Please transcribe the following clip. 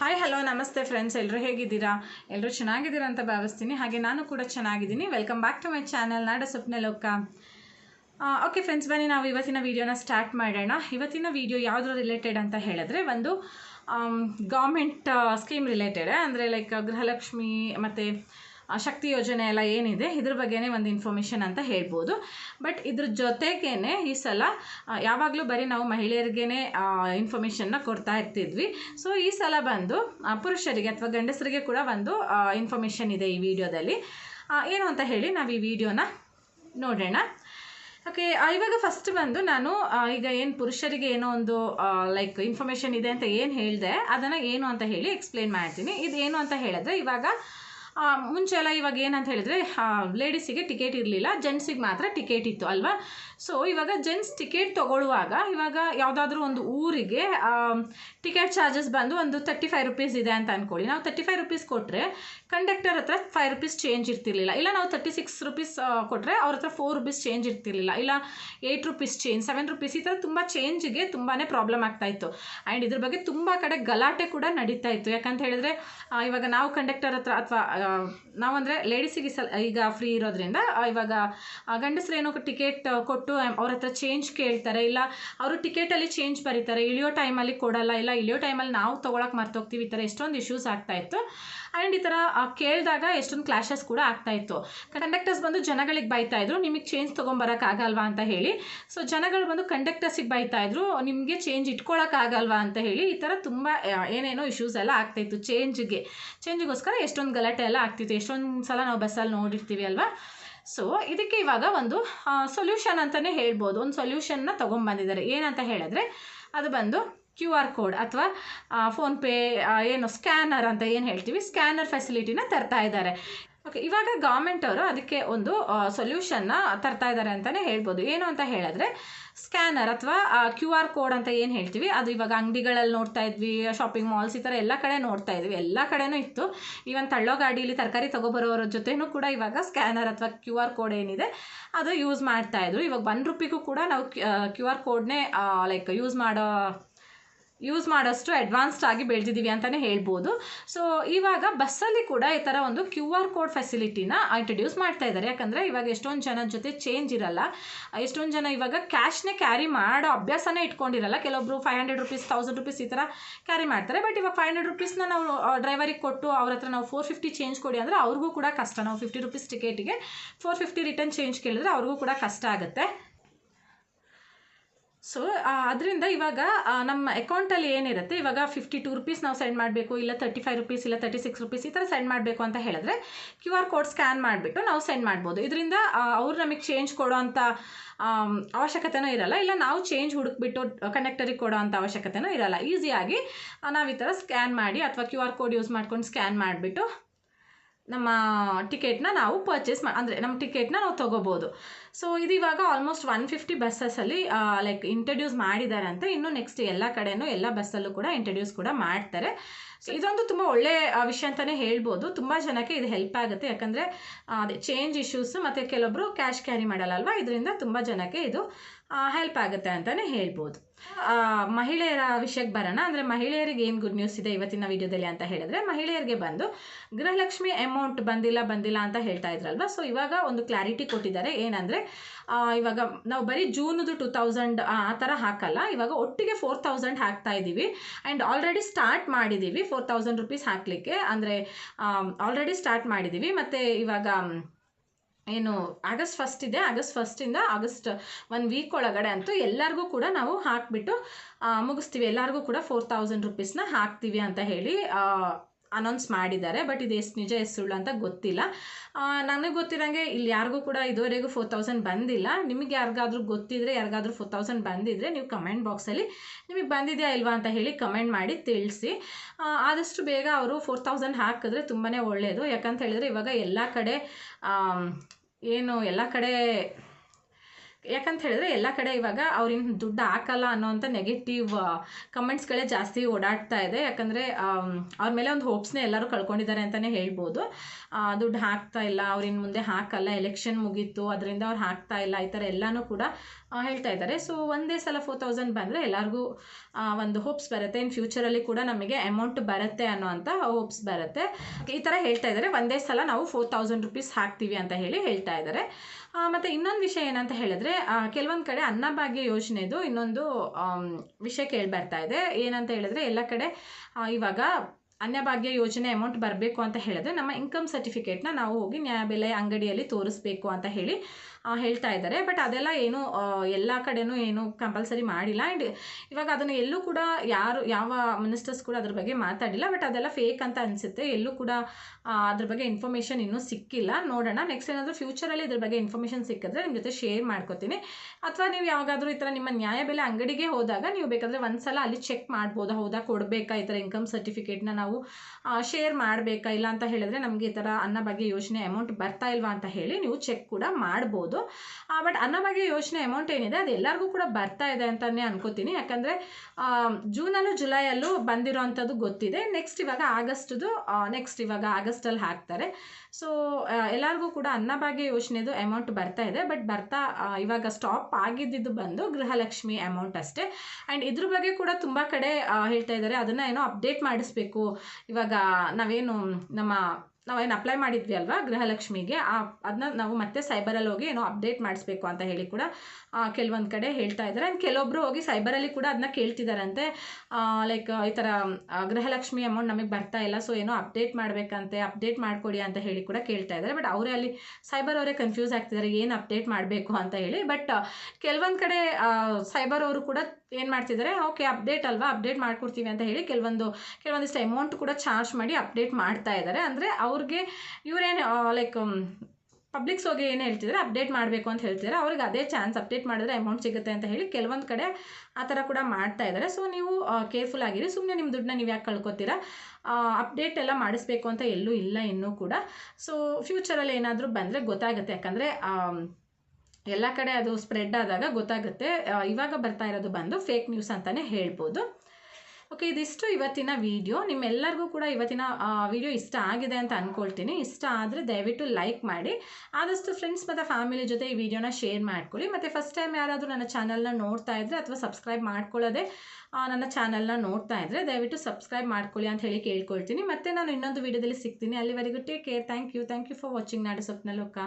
Hi hello ನಮಸ್ತೆ friends ಎಲ್ಲರೂ ಹೇಗಿದ್ದೀರಾ? ಎಲ್ಲರೂ ಚೆನ್ನಾಗಿದ್ದೀರಾ ಅಂತ ಭಾವಿಸ್ತೀನಿ. ಹಾಗೆ ನಾನು ಕೂಡ ಚೆನ್ನಾಗಿದ್ದೀನಿ. Welcome back to my channel Nada Swapna Loka. Okay friends ಬನ್ನಿ ನಾವು ಇವತ್ತಿನ ವೀಡಿಯೋನ ಸ್ಟಾರ್ಟ್ ಮಾಡೋಣ. ಇವತ್ತಿನ ವೀಡಿಯೋ ಯಾವುದ್ರ ರಿಲೇಟೆಡ್ ಅಂತ ಹೇಳಿದ್ರೆ, ಒಂದು ಗೌರ್ಮೆಂಟ್ ಸ್ಕೀಮ್ ರಿಲೇಟೆಡ್ ಅಂದರೆ ಲೈಕ್ ಗೃಹಲಕ್ಷ್ಮಿ, ಮತ್ತು ಶಕ್ತಿ ಯೋಜನೆ ಎಲ್ಲ ಏನಿದೆ, ಇದ್ರ ಬಗ್ಗೆನೇ ಒಂದು ಇನ್ಫಾರ್ಮೇಷನ್ ಅಂತ ಹೇಳ್ಬೋದು. ಬಟ್ ಇದ್ರ ಜೊತೆಗೇನೆ ಈ ಸಲ ಯಾವಾಗಲೂ ಬರೀ ನಾವು ಮಹಿಳೆಯರಿಗೇ ಇನ್ಫಾರ್ಮೇಷನ್ನ ಕೊಡ್ತಾ ಇರ್ತಿದ್ವಿ. ಸೊ ಈ ಸಲ ಬಂದು ಪುರುಷರಿಗೆ ಅಥವಾ ಗಂಡಸರಿಗೆ ಕೂಡ ಒಂದು ಇನ್ಫಾರ್ಮೇಷನ್ ಇದೆ ಈ ವಿಡಿಯೋದಲ್ಲಿ. ಏನು ಅಂತ ಹೇಳಿ ನಾವು ಈ ವಿಡಿಯೋನ ನೋಡೋಣ. ಓಕೆ ಇವಾಗ ಫಸ್ಟ್ ಬಂದು ನಾನು ಈಗ ಏನು ಪುರುಷರಿಗೆ ಏನೋ ಒಂದು ಲೈಕ್ ಇನ್ಫಾರ್ಮೇಷನ್ ಇದೆ ಅಂತ ಏನು ಹೇಳಿದೆ, ಅದನ್ನು ಏನು ಅಂತ ಹೇಳಿ ಎಕ್ಸ್ಪ್ಲೇನ್ ಮಾಡ್ತೀನಿ. ಇದು ಏನು ಅಂತ ಹೇಳಿದ್ರೆ, ಇವಾಗ ಮುಂಚೆ ಎಲ್ಲ ಇವಾಗ ಏನಂತ ಹೇಳಿದ್ರೆ ಲೇಡೀಸಿಗೆ ಟಿಕೆಟ್ ಇರಲಿಲ್ಲ ಜೆಂಟ್ಸಿಗೆ ಮಾತ್ರ ಟಿಕೆಟ್ ಇತ್ತು ಅಲ್ವಾ? ಸೊ ಇವಾಗ ಜೆಂಟ್ಸ್ ಟಿಕೆಟ್ ತೊಗೊಳ್ಳುವಾಗ ಇವಾಗ ಯಾವುದಾದ್ರೂ ಒಂದು ಊರಿಗೆ ಟಿಕೆಟ್ ಚಾರ್ಜಸ್ ಬಂದು ಒಂದು ತರ್ಟಿ ಫೈವ್ ರುಪೀಸ್ ಇದೆ ಅಂತ ಅಂದ್ಕೊಳ್ಳಿ ನಾವು ತರ್ಟಿ ಫೈವ್ ರುಪೀಸ್ ಕೊಟ್ಟರೆ ಕಂಡಕ್ಟರ್ ಹತ್ರ ಫೈವ್ ರುಪೀಸ್ ಚೇಂಜ್ ಇರ್ತಿರ್ಲಿಲ್ಲ. ಇಲ್ಲ ನಾವು ತರ್ಟಿ ಸಿಕ್ಸ್ ರುಪೀಸ್ ಕೊಟ್ಟರೆ ಅವ್ರ ಹತ್ರ ಫೋರ್ ರುಪೀಸ್ ಚೇಂಜ್ ಇರ್ತಿರ್ಲಿಲ್ಲ. ಇಲ್ಲ eight rupees change seven rupees ಈ ಥರ ತುಂಬ ಚೇಂಜ್ಗೆ ತುಂಬಾ ಪ್ರಾಬ್ಲಮ್ ಆಗ್ತಾ ಇತ್ತು. ಆ್ಯಂಡ್ ಇದ್ರ ಬಗ್ಗೆ ತುಂಬ ಕಡೆ ಗಲಾಟೆ ಕೂಡ ನಡೀತಾ ಇತ್ತು. ಯಾಕಂತ ಹೇಳಿದ್ರೆ ಇವಾಗ ನಾವು ಕಂಡಕ್ಟರ್ ಹತ್ರ ಅಥವಾ ನಾವಂದರೆ ಲೇಡೀಸಿಗೆ ಸಲ, ಈಗ ಫ್ರೀ ಇರೋದ್ರಿಂದ ಇವಾಗ ಗಂಡಸರೇನೋ ಟಿಕೆಟ್ ಕೊಟ್ಟು ಅವ್ರ ಹತ್ರ ಚೇಂಜ್ ಕೇಳ್ತಾರೆ, ಇಲ್ಲ ಅವರು ಟಿಕೆಟಲ್ಲಿ ಚೇಂಜ್ ಬರೀತಾರೆ, ಇಳಿಯೋ ಟೈಮಲ್ಲಿ ಕೊಡಲ್ಲ, ಇಲ್ಲ ಇಳಿಯೋ ಟೈಮಲ್ಲಿ ನಾವು ತೊಗೊಳಕ್ಕೆ ಮರ್ತೋಗ್ತೀವಿ, ಈ ಥರ ಎಷ್ಟೊಂದು ಇಶ್ಯೂಸ್ ಆಗ್ತಾ ಇತ್ತು. ಆ್ಯಂಡ್ ಈ ಥರ ಕೇಳಿದಾಗ ಎಷ್ಟೊಂದು ಕ್ಲಾಶಸ್ ಕೂಡ ಆಗ್ತಾ ಇತ್ತು. ಕಂಡಕ್ಟರ್ಸ್ ಬಂದು ಜನಗಳಿಗೆ ಬೈತಾ ಇದ್ರು, ನಿಮಗೆ ಚೇಂಜ್ ತೊಗೊಂಬರೋಕ್ಕಾಗಲ್ವಾ ಅಂತ ಹೇಳಿ. ಸೊ ಜನಗಳು ಬಂದು ಕಂಡಕ್ಟರ್ಸಿಗೆ ಬೈತಾ ಇದ್ರು, ನಿಮಗೆ ಚೇಂಜ್ ಇಟ್ಕೊಳಕ್ಕಾಗಲ್ವಾ ಅಂತ ಹೇಳಿ. ಈ ಥರ ತುಂಬ ಏನೇನೋ ಇಶ್ಯೂಸ್ ಎಲ್ಲ ಆಗ್ತಾಯಿತ್ತು ಚೇಂಜ್ಗೆ ಚೇಂಜಿಗೋಸ್ಕರ ಎಷ್ಟೊಂದು ಗಲಾಟೆ ಎಲ್ಲ ಆಗ್ತಿತ್ತು. ಎಷ್ಟೊಂದು ಸಲ ನಾವು ಬಸ್ಸಲ್ಲಿ ನೋಡಿರ್ತೀವಿ ಅಲ್ವಾ? ಸೊ ಇದಕ್ಕೆ ಇವಾಗ ಒಂದು ಸೊಲ್ಯೂಷನ್ ಅಂತಲೇ ಹೇಳ್ಬೋದು. ಒಂದು ಸೊಲ್ಯೂಷನ್ನ ತೊಗೊಂಬಂದಿದ್ದಾರೆ ಏನಂತ ಹೇಳಿದ್ರೆ, ಅದು ಬಂದು ಕ್ಯೂ ಆರ್ ಕೋಡ್ ಅಥವಾ ಫೋನ್ಪೇ ಏನು ಸ್ಕ್ಯಾನರ್ ಅಂತ ಏನು ಹೇಳ್ತೀವಿ? ಸ್ಕ್ಯಾನರ್ ಫೆಸಿಲಿಟಿನ ತರ್ತಾ ಇದ್ದಾರೆ. ಓಕೆ ಇವಾಗ ಗೌರ್ಮೆಂಟ್ ಅವರು ಅದಕ್ಕೆ ಒಂದು ಸೊಲ್ಯೂಷನ್ನ ತರ್ತಾ ಇದ್ದಾರೆ ಅಂತಲೇ ಹೇಳ್ಬೋದು. ಏನು ಅಂತ ಹೇಳಿದ್ರೆ ಸ್ಕ್ಯಾನರ್ ಅಥವಾ ಕ್ಯೂ ಆರ್ ಕೋಡ್ ಅಂತ ಏನು ಹೇಳ್ತೀವಿ, ಅದು ಇವಾಗ ಅಂಗಡಿಗಳಲ್ಲಿ ನೋಡ್ತಾ ಇದ್ವಿ ಶಾಪಿಂಗ್ ಮಾಲ್ಸ್ ಈ ಥರ ಎಲ್ಲ ಕಡೆ ನೋಡ್ತಾ ಇದ್ವಿ. ಎಲ್ಲ ಕಡೆನೂ ಇತ್ತು. ಈವನ್ ತಳ್ಳೋ ಗಾಡೀಲಿ ತರಕಾರಿ ತೊಗೊಬರೋರ ಜೊತೆನೂ ಕೂಡ ಇವಾಗ ಸ್ಕ್ಯಾನರ್ ಅಥವಾ ಕ್ಯೂ ಆರ್ ಕೋಡ್ ಏನಿದೆ, ಅದು ಯೂಸ್ ಮಾಡ್ತಾ ಇದ್ರು. ಇವಾಗ ಒನ್ ರುಪಿಗೂ ಕೂಡ ನಾವು ಕ್ಯೂ ಆರ್ ಕೋಡ್ನೇ ಲೈಕ್ ಯೂಸ್ ಮಾಡೋ ಯೂಸ್ ಮಾಡೋಷ್ಟು ಅಡ್ವಾನ್ಸ್ಡ್ ಆಗಿ ಬೆಳೆದಿದ್ದೀವಿ ಅಂತಲೇ ಹೇಳ್ಬೋದು. ಸೊ ಇವಾಗ ಬಸ್ಸಲ್ಲಿ ಕೂಡ ಈ ಥರ ಒಂದು ಕ್ಯೂ ಆರ್ ಕೋಡ್ ಫೆಸಿಲಿಟಿನ ಇಂಟ್ರಡ್ಯೂಸ್ ಮಾಡ್ತಾ ಇದ್ದಾರೆ. ಯಾಕಂದರೆ ಇವಾಗ ಎಷ್ಟೊಂದು ಜನ ಜೊತೆ ಚೇಂಜ್ ಇರಲ್ಲ. ಎಷ್ಟೊಂದು ಜನ ಇವಾಗ ಕ್ಯಾಶ್ನೇ ಕ್ಯಾರಿ ಮಾಡೋ ಅಭ್ಯಾಸನೇ ಇಟ್ಕೊಂಡಿರಲ್ಲ. ಕೆಲವೊಬ್ರು five hundred rupees thousand rupees ಈ ಥರ ಕ್ಯಾರಿ ಮಾಡ್ತಾರೆ. ಬಟ್ ಇವಾಗ ಫೈವ್ ಹಂಡ್ರೆಡ್ ರುಪೀಸ್ನ ನಾವು ಡ್ರೈವರಿಗೆ ಕೊಟ್ಟು ಅವ್ರ ಹತ್ರ ನಾವು ಫೋರ್ ಫಿಫ್ಟಿ ಚೇಂಜ್ ಕೊಡಿ ಅಂದರೆ ಅವ್ರಿಗೂ ಕೂಡ ಕಷ್ಟ. ನಾವು ಫಿಫ್ಟಿ ರುಪೀಸ್ ಟಿಕೆಟಿಗೆ ಫೋರ್ ಫಿಫ್ಟಿ ರಿಟರ್ನ್ ಚೇಂಜ್ ಕೇಳಿದ್ರೆ ಅವ್ರಿಗೂ ಕೂಡ ಕಷ್ಟ ಆಗುತ್ತೆ. ಸೊ ಅದರಿಂದ ಇವಾಗ ನಮ್ಮ ಅಕೌಂಟಲ್ಲಿ ಏನಿರುತ್ತೆ, ಇವಾಗ ಫಿಫ್ಟಿ ಟು ರುಪೀಸ್ ನಾವು ಸೆಂಡ್ ಮಾಡಬೇಕು, ಇಲ್ಲ ತರ್ಟಿ ಫೈವ್ ರುಪೀಸ್ ಇಲ್ಲ ತರ್ಟಿ ಸಿಕ್ಸ್ ರುಪೀಸ್ ಈ ಥರ ಸೆಂಡ್ ಮಾಡಬೇಕು ಅಂತ ಹೇಳಿದ್ರೆ ಕ್ಯೂ ಆರ್ ಕೋಡ್ ಸ್ಕ್ಯಾನ್ ಮಾಡಿಬಿಟ್ಟು ನಾವು ಸೆಂಡ್ ಮಾಡ್ಬೋದು. ಇದರಿಂದ ಅವ್ರು ನಮಗೆ ಚೇಂಜ್ ಕೊಡೋ ಅಂಥ ಅವಶ್ಯಕತೆನೂ ಇರಲ್ಲ. ಇಲ್ಲ, ನಾವು ಚೇಂಜ್ ಹುಡುಕ್ಬಿಟ್ಟು ಕನೆಕ್ಟರಿಗೆ ಕೊಡೋ ಅಂಥ ಅವಶ್ಯಕತೆನೂ ಇರಲ್ಲ. ಈಸಿಯಾಗಿ ನಾವು ಈ ಥರ ಸ್ಕ್ಯಾನ್ ಮಾಡಿ ಅಥವಾ ಕ್ಯೂ ಆರ್ ಕೋಡ್ ಯೂಸ್ ಮಾಡ್ಕೊಂಡು ಸ್ಕ್ಯಾನ್ ಮಾಡಿಬಿಟ್ಟು ನಮ್ಮ ಟಿಕೆಟ್ನ ನಾವು ಪರ್ಚೇಸ್ ಮಾ, ಅಂದರೆ ನಮ್ಮ ಟಿಕೆಟ್ನ ನಾವು ತೊಗೋಬೋದು. ಸೊ ಇದು ಇವಾಗ ಆಲ್ಮೋಸ್ಟ್ ಒನ್ ಫಿಫ್ಟಿ ಬಸ್ಸಸ್ಸಲ್ಲಿ ಲೈಕ್ ಇಂಟ್ರಡ್ಯೂಸ್ ಮಾಡಿದ್ದಾರೆ ಅಂತ ಇನ್ನು ನೆಕ್ಸ್ಟ್ ಎಲ್ಲ ಕಡೆಯೂ ಎಲ್ಲ ಬಸ್ಸಲ್ಲೂ ಕೂಡ ಇಂಟ್ರಡ್ಯೂಸ್ ಕೂಡ ಮಾಡ್ತಾರೆ. ಸೊ ಇದೊಂದು ತುಂಬ ಒಳ್ಳೆ ವಿಷಯ ಅಂತಲೇ ಹೇಳ್ಬೋದು. ತುಂಬ ಜನಕ್ಕೆ ಇದು ಹೆಲ್ಪ್ ಆಗುತ್ತೆ. ಯಾಕಂದರೆ ಅದೇ ಚೇಂಜ್ ಇಶ್ಯೂಸ್ ಮತ್ತು ಕೆಲವೊಬ್ಬರು ಕ್ಯಾಶ್ ಕ್ಯಾರಿ ಮಾಡಲ್ಲ ಅಲ್ವಾ? ಇದರಿಂದ ತುಂಬ ಜನಕ್ಕೆ ಇದು ಹೆಲ್ಪ್ ಆಗುತ್ತೆ ಅಂತಲೇ ಹೇಳ್ಬೋದು. ಮಹಿಳೆಯರ ವಿಷಯಕ್ಕೆ ಬರೋಣ. ಅಂದರೆ ಮಹಿಳೆಯರಿಗೆ ಏನು ಗುಡ್ ನ್ಯೂಸ್ ಇದೆ ಇವತ್ತಿನ ವಿಡಿಯೋದಲ್ಲಿ ಅಂತ ಹೇಳಿದ್ರೆ, ಮಹಿಳೆಯರಿಗೆ ಬಂದು ಗೃಹಲಕ್ಷ್ಮಿ ಅಮೌಂಟ್ ಬಂದಿಲ್ಲ ಬಂದಿಲ್ಲ ಅಂತ ಹೇಳ್ತಾ ಇದ್ರಲ್ವ? ಸೊ ಇವಾಗ ಒಂದು ಕ್ಲಾರಿಟಿ ಕೊಟ್ಟಿದ್ದಾರೆ. ಏನಂದರೆ ಇವಾಗ ನಾವು ಬರೀ ಜೂನ್ದು ಟೂ ತೌಸಂಡ್ ಆ ಥರ ಹಾಕಲ್ಲ. ಇವಾಗ ಒಟ್ಟಿಗೆ ಫೋರ್ ತೌಸಂಡ್ ಹಾಕ್ತಾ ಇದ್ದೀವಿ. ಆ್ಯಂಡ್ ಆಲ್ರೆಡಿ ಸ್ಟಾರ್ಟ್ ಮಾಡಿದ್ದೀವಿ. ಫೋರ್ ತೌಸಂಡ್ ರುಪೀಸ್ ಹಾಕಲಿಕ್ಕೆ. ಅಂದರೆ ಆಲ್ರೆಡಿ ಸ್ಟಾರ್ಟ್ ಮಾಡಿದ್ದೀವಿ. ಮತ್ತು ಇವಾಗ ಏನು, ಆಗಸ್ಟ್ ಫಸ್ಟ್ ಇದೆ, ಆಗಸ್ಟ್ ಫಸ್ಟಿಂದ ಆಗಸ್ಟ್ ಒನ್ ವೀಕ್ ಒಳಗಡೆ ಅಂತೂ ಎಲ್ಲರಿಗೂ ಕೂಡ ನಾವು ಹಾಕಿಬಿಟ್ಟು ಮುಗಿಸ್ತೀವಿ. ಎಲ್ಲರಿಗೂ ಕೂಡ ಫೋರ್ ತೌಸಂಡ್ ರುಪೀಸ್ನ ಹಾಕ್ತೀವಿ ಅಂತ ಹೇಳಿ ಅನೌನ್ಸ್ ಮಾಡಿದ್ದಾರೆ. ಬಟ್ ಇದು ಎಷ್ಟು ನಿಜ, ಎಷ್ಟು ಸುಳ್ಳು ಅಂತ ಗೊತ್ತಿಲ್ಲ. ನನಗೆ ಗೊತ್ತಿರೋಂಗೆ ಇಲ್ಲಿ ಯಾರಿಗೂ ಕೂಡ ಇದುವರೆಗೂ ಫೋರ್ ತೌಸಂಡ್ ಬಂದಿಲ್ಲ. ನಿಮಗೆ ಯಾರಿಗಾದ್ರೂ ಗೊತ್ತಿದ್ರೆ, ಯಾರಿಗಾದ್ರೂ ಫೋರ್ ತೌಸಂಡ್ ಬಂದಿದ್ರೆ ನೀವು ಕಮೆಂಟ್ ಬಾಕ್ಸಲ್ಲಿ ನಿಮಗೆ ಬಂದಿದೆಯಾ ಇಲ್ವಾ ಅಂತ ಹೇಳಿ ಕಮೆಂಟ್ ಮಾಡಿ ತಿಳಿಸಿ. ಆದಷ್ಟು ಬೇಗ ಅವರು ಫೋರ್ ತೌಸಂಡ್ ಹಾಕಿದ್ರೆ ತುಂಬಾ ಒಳ್ಳೆಯದು ಯಾಕಂತ ಹೇಳಿದ್ರೆ ಇವಾಗ ಎಲ್ಲ ಕಡೆ ಏನು ಎಲ್ಲ ಕಡೆ ಯಾಕಂತ ಹೇಳಿದ್ರೆ ಎಲ್ಲ ಕಡೆ ಇವಾಗ ಅವ್ರಿನ್ ದುಡ್ಡು ಹಾಕಲ್ಲ ಅನ್ನೋವಂಥ ನೆಗೆಟಿವ್ ಕಮೆಂಟ್ಸ್ಗಳೇ ಜಾಸ್ತಿ ಓಡಾಡ್ತಾ ಇದೆ. ಯಾಕಂದರೆ ಅವ್ರ ಮೇಲೆ ಒಂದು ಹೋಪ್ಸ್ನೇ ಎಲ್ಲರೂ ಕಳ್ಕೊಂಡಿದ್ದಾರೆ ಅಂತಲೇ ಹೇಳ್ಬೋದು. ದುಡ್ಡು ಹಾಕ್ತಾ ಇಲ್ಲ ಅವ್ರಿನ್ ಮುಂದೆ ಹಾಕಲ್ಲ ಎಲೆಕ್ಷನ್ ಮುಗೀತು, ಅದರಿಂದ ಅವ್ರು ಹಾಕ್ತಾ ಇಲ್ಲ, ಈ ಥರ ಎಲ್ಲನೂ ಕೂಡ ಹೇಳ್ತಾ ಇದ್ದಾರೆ. ಸೊ ಒಂದೇ ಸಲ ಫೋರ್ ತೌಸಂಡ್ ಬಂದರೆ ಎಲ್ಲರಿಗೂ ಒಂದು ಹೋಪ್ಸ್ ಬರುತ್ತೆ. ಇನ್ ಫ್ಯೂಚರಲ್ಲಿ ಕೂಡ ನಮಗೆ ಅಮೌಂಟ್ ಬರುತ್ತೆ ಅನ್ನೋವಂಥ ಹೋಪ್ಸ್ ಬರುತ್ತೆ. ಈ ಥರ ಹೇಳ್ತಾ ಇದ್ದಾರೆ. ಒಂದೇ ಸಲ ನಾವು ಫೋರ್ ತೌಸಂಡ್ ರುಪೀಸ್ ಹಾಕ್ತೀವಿ ಅಂತ ಹೇಳಿ ಹೇಳ್ತಾ ಇದ್ದಾರೆ. ಮತ್ತೆ ಇನ್ನೊಂದು ವಿಷಯ ಏನಂತ ಹೇಳಿದ್ರೆ ಕೆಲವೊಂದು ಕಡೆ ಅನ್ನಭಾಗ್ಯ ಯೋಜನೆದು ಇನ್ನೊಂದು ವಿಷಯ ಕೇಳಿ ಬರ್ತಾ ಇದೆ. ಏನಂತ ಹೇಳಿದ್ರೆ, ಎಲ್ಲ ಕಡೆ ಇವಾಗ ಅನ್ನಭಾಗ್ಯ ಯೋಜನೆ ಅಮೌಂಟ್ ಬರಬೇಕು ಅಂತ ಹೇಳಿದ್ರೆ, ನಮ್ಮ ಇನ್ಕಮ್ ಸರ್ಟಿಫಿಕೇಟ್ನ ನಾವು ಹೋಗಿ ನ್ಯಾಯಬೆಲೆ ಅಂಗಡಿಯಲ್ಲಿ ತೋರಿಸ್ಬೇಕು ಅಂತ ಹೇಳಿ ಹೇಳ್ತಾ ಇದ್ದಾರೆ. ಬಟ್ ಅದೆಲ್ಲ ಏನು ಎಲ್ಲ ಕಡೆನೂ ಏನು ಕಂಪಲ್ಸರಿ ಮಾಡಿಲ್ಲ. ಆ್ಯಂಡ್ ಇವಾಗ ಅದನ್ನು ಎಲ್ಲೂ ಕೂಡ ಯಾರು, ಯಾವ ಮಿನಿಸ್ಟರ್ಸ್ ಕೂಡ ಅದ್ರ ಬಗ್ಗೆ ಮಾತಾಡಿಲ್ಲ. ಬಟ್ ಅದೆಲ್ಲ ಫೇಕ್ ಅಂತ ಅನಿಸುತ್ತೆ. ಎಲ್ಲೂ ಕೂಡ ಅದ್ರ ಬಗ್ಗೆ ಇನ್ಫಾರ್ಮೇಷನ್ ಇನ್ನೂ ಸಿಕ್ಕಿಲ್ಲ. ನೋಡೋಣ. ನೆಕ್ಸ್ಟ್ ಏನಾದರೂ ಫ್ಯೂಚರಲ್ಲಿ ಇದ್ರ ಬಗ್ಗೆ ಇನ್ಫಾರ್ಮೇಷನ್ ಸಿಕ್ಕಿದ್ರೆ ನಿಮ್ಮ ಜೊತೆ ಶೇರ್ ಮಾಡ್ಕೋತೀನಿ. ಅಥವಾ ನೀವು ಯಾವಾಗಾದರೂ ಈ ಥರ ನಿಮ್ಮ ನ್ಯಾಯಬೆಲೆ ಅಂಗಡಿಗೆ ಹೋದಾಗ ನೀವು ಬೇಕಾದರೆ ಒಂದು ಸಲ ಅಲ್ಲಿ ಚೆಕ್ ಮಾಡ್ಬೋದಾ? ಹೌದಾ? ಕೊಡಬೇಕಾ? ಈ ಥರ ಇನ್ಕಮ್ ಸರ್ಟಿಫಿಕೇಟ್ನ ನಾವು ಶೇರ್ ಮಾಡಬೇಕಾ? ಇಲ್ಲ ಅಂತ ಹೇಳಿದ್ರೆ ನಮಗೆ ಈ ಥರ ಅನ್ನಭಾಗ್ಯ ಯೋಜನೆ ಅಮೌಂಟ್ ಬರ್ತಾ ಇಲ್ವಾ ಅಂತ ಹೇಳಿ ನೀವು ಚೆಕ್ ಕೂಡ ಮಾಡ್ಬೋದು. ಬಟ್ ಅನ್ನಭಾಗ್ಯ ಯೋಜನೆ ಅಮೌಂಟ್ ಏನಿದೆ, ಅದು ಎಲ್ಲರಿಗೂ ಕೂಡ ಬರ್ತಾ ಇದೆ ಅಂತಲೇ ಅನ್ಕೋತೀನಿ. ಯಾಕಂದರೆ ಜೂನಲ್ಲೂ ಜುಲೈಯಲ್ಲೂ ಬಂದಿರೋವಂಥದ್ದು ಗೊತ್ತಿದೆ. ನೆಕ್ಸ್ಟ್ ಇವಾಗ ಆಗಸ್ಟ್ದು ನೆಕ್ಸ್ಟ್ ಇವಾಗ ಆಗಸ್ಟಲ್ಲಿ ಹಾಕ್ತಾರೆ. ಸೊ ಎಲ್ಲರಿಗೂ ಕೂಡ ಅನ್ನಭಾಗ್ಯ ಯೋಜನೆದು ಅಮೌಂಟ್ ಬರ್ತಾ ಇದೆ. ಬಟ್ ಬರ್ತಾ ಇವಾಗ ಸ್ಟಾಪ್ ಆಗಿದ್ದಿದ್ದು ಬಂದು ಗೃಹಲಕ್ಷ್ಮಿ ಅಮೌಂಟ್ ಅಷ್ಟೇ. ಆ್ಯಂಡ್ ಇದ್ರ ಬಗ್ಗೆ ಕೂಡ ತುಂಬ ಕಡೆ ಹೇಳ್ತಾ ಇದ್ದಾರೆ ಅದನ್ನು ಏನೋ ಅಪ್ಡೇಟ್ ಮಾಡಿಸ್ಬೇಕು. ಇವಾಗ ನಾವೇನು ನಮ್ಮ ನಾವೇನು ಅಪ್ಲೈ ಮಾಡಿದ್ವಿ ಅಲ್ವಾ ಗೃಹಲಕ್ಷ್ಮಿಗೆ, ಆ ಅದನ್ನ ನಾವು ಮತ್ತೆ ಸೈಬರಲ್ಲಿ ಹೋಗಿ ಏನೋ ಅಪ್ಡೇಟ್ ಮಾಡಿಸ್ಬೇಕು ಅಂತ ಹೇಳಿ ಕೂಡ ಕೆಲವೊಂದು ಕಡೆ ಹೇಳ್ತಾ ಇದ್ದಾರೆ. ಆ್ಯಂಡ್ ಕೆಲವೊಬ್ಬರು ಹೋಗಿ ಸೈಬರಲ್ಲಿ ಕೂಡ ಅದನ್ನ ಕೇಳ್ತಿದ್ದಾರಂತೆ. ಲೈಕ್ ಈ ಥರ ಗೃಹಲಕ್ಷ್ಮಿ ಅಮೌಂಟ್ ನಮಗೆ ಬರ್ತಾ ಇಲ್ಲ ಸೊ ಏನೋ ಅಪ್ಡೇಟ್ ಮಾಡಬೇಕಂತೆ ಅಪ್ಡೇಟ್ ಮಾಡಿಕೊಡಿ ಅಂತ ಹೇಳಿ ಕೂಡ ಕೇಳ್ತಾ ಇದ್ದಾರೆ. ಬಟ್ ಅವರೇ ಅಲ್ಲಿ ಸೈಬರ್ ಅವರೇ ಕನ್ಫ್ಯೂಸ್ ಆಗ್ತಿದ್ದಾರೆ, ಏನು ಅಪ್ಡೇಟ್ ಮಾಡಬೇಕು ಅಂತ ಹೇಳಿ. ಬಟ್ ಕೆಲವೊಂದು ಕಡೆ ಸೈಬರ್ ಅವರು ಕೂಡ ಏನು ಮಾಡ್ತಿದ್ದಾರೆ ಓಕೆ ಅಪ್ಡೇಟ್ ಅಲ್ವಾ ಅಪ್ಡೇಟ್ ಮಾಡಿಕೊಡ್ತೀವಿ ಅಂತ ಹೇಳಿ ಕೆಲವೊಂದು, ಕೆಲವೊಂದಿಷ್ಟು ಅಮೌಂಟ್ ಕೂಡ ಚಾರ್ಜ್ ಮಾಡಿ ಅಪ್ಡೇಟ್ ಮಾಡ್ತಾ ಇದ್ದಾರೆ. ಅಂದರೆ ಅವ್ರಿಗೆ ಇವರೇನು ಲೈಕ್ ಪಬ್ಲಿಕ್ಸ್ ಹೋಗಿ ಏನು ಹೇಳ್ತಿದ್ರೆ ಅಪ್ಡೇಟ್ ಮಾಡಬೇಕು ಅಂತ ಹೇಳ್ತಿದ್ರೆ, ಅವ್ರಿಗೆ ಅದೇ ಚಾನ್ಸ್ ಅಪ್ಡೇಟ್ ಮಾಡಿದ್ರೆ ಅಮೌಂಟ್ ಸಿಗುತ್ತೆ ಅಂತ ಹೇಳಿ ಕೆಲವೊಂದು ಕಡೆ ಆ ಥರ ಕೂಡ ಮಾಡ್ತಾ ಇದ್ದಾರೆ ಸೊ ನೀವು ಕೇರ್ಫುಲ್ ಆಗಿರಿ. ಸುಮ್ಮನೆ ನಿಮ್ಮ ದುಡ್ಡನ್ನ ನೀವು ಯಾಕೆ ಕಳ್ಕೊತೀರಾ? ಅಪ್ಡೇಟ್ ಎಲ್ಲ ಮಾಡಿಸ್ಬೇಕು ಅಂತ ಎಲ್ಲೂ ಇಲ್ಲ ಇನ್ನೂ ಕೂಡ. ಸೊ ಫ್ಯೂಚರಲ್ಲಿ ಏನಾದರೂ ಬಂದರೆ ಗೊತ್ತಾಗುತ್ತೆ. ಯಾಕಂದರೆ ಎಲ್ಲ ಕಡೆ ಅದು ಸ್ಪ್ರೆಡ್ ಆದಾಗ ಗೊತ್ತಾಗುತ್ತೆ. ಇವಾಗ ಬರ್ತಾ ಇರೋದು ಬಂದು ಫೇಕ್ ನ್ಯೂಸ್ ಅಂತಲೇ ಹೇಳ್ಬೋದು. ಓಕೆ ಇದಿಷ್ಟು ಇವತ್ತಿನ ವಿಡಿಯೋ ನಿಮ್ಮೆಲ್ಲರಿಗೂ ಕೂಡ ಇವತ್ತಿನ ವಿಡಿಯೋ ಇಷ್ಟ ಆಗಿದೆ ಅಂತ ಅಂದ್ಕೊಳ್ತೀನಿ ಇಷ್ಟ ಆದರೆ ದಯವಿಟ್ಟು ಲೈಕ್ ಮಾಡಿ. ಆದಷ್ಟು ಫ್ರೆಂಡ್ಸ್ ಮತ್ತು ಫ್ಯಾಮಿಲಿ ಜೊತೆ ಈ ವಿಡಿಯೋನ ಶೇರ್ ಮಾಡ್ಕೊಳ್ಳಿ. ಮತ್ತು ಫಸ್ಟ್ ಟೈಮ್ ಯಾರಾದರೂ ನನ್ನ ಚಾನಲ್ನ ನೋಡ್ತಾ ಇದ್ದರೆ ಅಥವಾ ಸಬ್ಸ್ಕ್ರೈಬ್ ಮಾಡ್ಕೊಳ್ಳೋದೆ ನನ್ನ ಚಾನಲ್ನ ನೋಡ್ತಾ ಇದ್ದರೆ ದಯವಿಟ್ಟು ಸಬ್ಸ್ಕ್ರೈಬ್ ಮಾಡ್ಕೊಳ್ಳಿ ಅಂತ ಹೇಳಿ ಕೇಳ್ಕೊಳ್ತೀನಿ. ಮತ್ತು ನಾನು ಇನ್ನೊಂದು ವಿಡಿಯೋದಲ್ಲಿ ಸಿಗ್ತೀನಿ. ಅಲ್ಲಿವರೆಗೂ take care thank you thank you for watching ನಾಡು ಸ್ವಪ್ನ ಲೋಕ